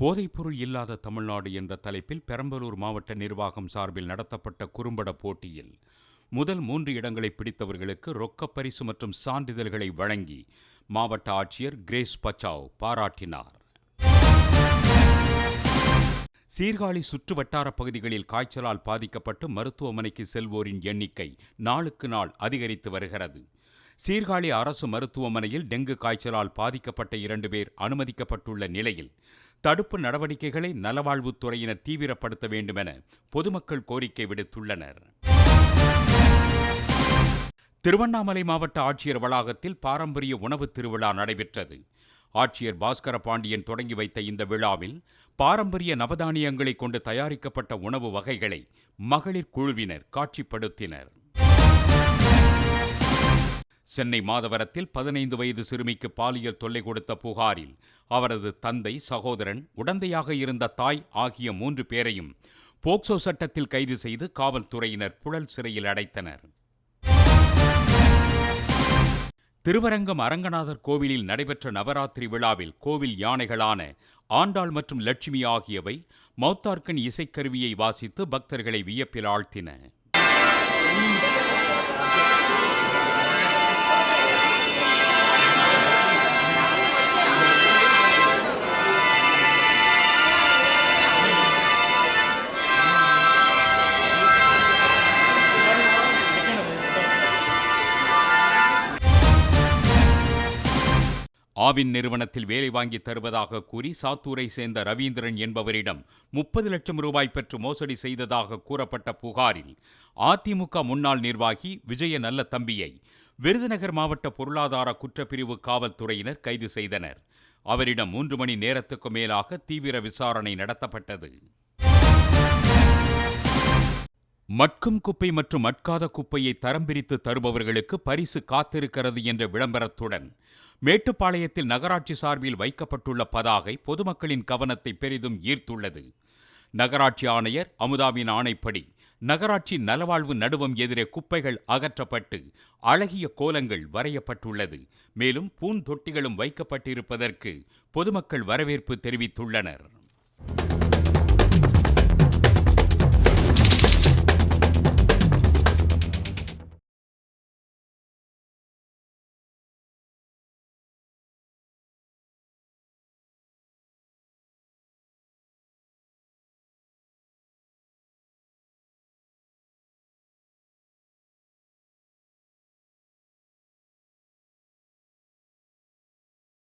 போதைப்பொருள் இல்லாத தமிழ்நாடு என்ற தலைப்பில் பெரம்பலூர் மாவட்ட நிர்வாகம் சார்பில் நடத்தப்பட்ட குறும்பட போட்டியில் முதல் மூன்று இடங்களை பிடித்தவர்களுக்கு ரொக்கப் பரிசு மற்றும் சான்றிதழ்களை வழங்கி மாவட்ட ஆட்சியர் கிரேஸ் பச்சாவ் பாராட்டினார். சீர்காழி சுற்று வட்டார பகுதிகளில் காய்ச்சலால் பாதிக்கப்பட்டு மருத்துவமனைக்கு செல்வோரின் எண்ணிக்கை நாளுக்கு நாள் அதிகரித்து வருகிறது. சீர்காழி அரசு மருத்துவமனையில் டெங்கு காய்ச்சலால் பாதிக்கப்பட்ட இரண்டு பேர் அனுமதிக்கப்பட்டுள்ள நிலையில் தடுப்பு நடவடிக்கைகளை நலவாழ்வுத்துறையினர் தீவிரப்படுத்த வேண்டுமென பொதுமக்கள் கோரிக்கை விடுத்துள்ளனர். திருவண்ணாமலை மாவட்ட ஆட்சியர் வளாகத்தில் பாரம்பரிய உணவு திருவிழா நடைபெற்றது. ஆட்சியர் பாஸ்கர பாண்டியன் தொடங்கி வைத்த இந்த விழாவில் பாரம்பரிய நவதானியங்களை கொண்டு தயாரிக்கப்பட்ட உணவு வகைகளை மகளிர் குழுவினர் காட்சிப்படுத்தினர். சென்னை மாதவரத்தில் பதினைந்து வயது சிறுமிக்கு பாலியல் தொல்லை கொடுத்த புகாரில் அவரது தந்தை சகோதரன் உடந்தையாக இருந்த தாய் ஆகிய மூன்று பேரையும் போக்சோ சட்டத்தில் கைது செய்து காவல்துறையினர் புழல் சிறையில் அடைத்தனர். திருவரங்கம் அரங்கநாதர் கோவிலில் நடைபெற்ற நவராத்திரி விழாவில் கோவில் யானைகளான ஆண்டாள் மற்றும் லட்சுமி ஆகியவை மௌத்தார்கன் இசைக்கருவியை வாசித்து பக்தர்களை வியப்பில் ஆழ்த்தின. ஆவின் நிறுவனத்தில் வேலை வாங்கி தருவதாக கூறி சாத்தூரை சேர்ந்த ரவீந்திரன் என்பவரிடம் முப்பது லட்சம் ரூபாய் பெற்று மோசடி செய்ததாக கூறப்பட்ட புகாரில் அதிமுக முன்னாள் நிர்வாகி விஜய நல்ல தம்பியை விருதுநகர் மாவட்ட பொருளாதார குற்றப்பிரிவு காவல்துறையினர் கைது செய்தனர். அவரிடம் மூன்று மணி நேரத்துக்கு மேலாக தீவிர விசாரணை நடத்தப்பட்டது. மட்கும் குப்பை மற்றும் மட்காத குப்பையை தரம் பிரித்து தருபவர்களுக்கு பரிசு காத்திருக்கிறது என்ற விளம்பரத்துடன் மேட்டுப்பாளையத்தில் நகராட்சி சார்பில் வைக்கப்பட்டுள்ள பதாகை பொதுமக்களின் கவனத்தை பெரிதும் ஈர்த்துள்ளது. நகராட்சி ஆணையர் அமுதாவின் ஆணைப்படி நகராட்சி நலவாழ்வு நடுவம் எதிரே குப்பைகள் அகற்றப்பட்டு அழகிய கோலங்கள் வரையப்பட்டுள்ளது. மேலும் பூந்தொட்டிகளும் வைக்கப்பட்டிருப்பதற்கு பொதுமக்கள் வரவேற்பு தெரிவித்துள்ளனர்.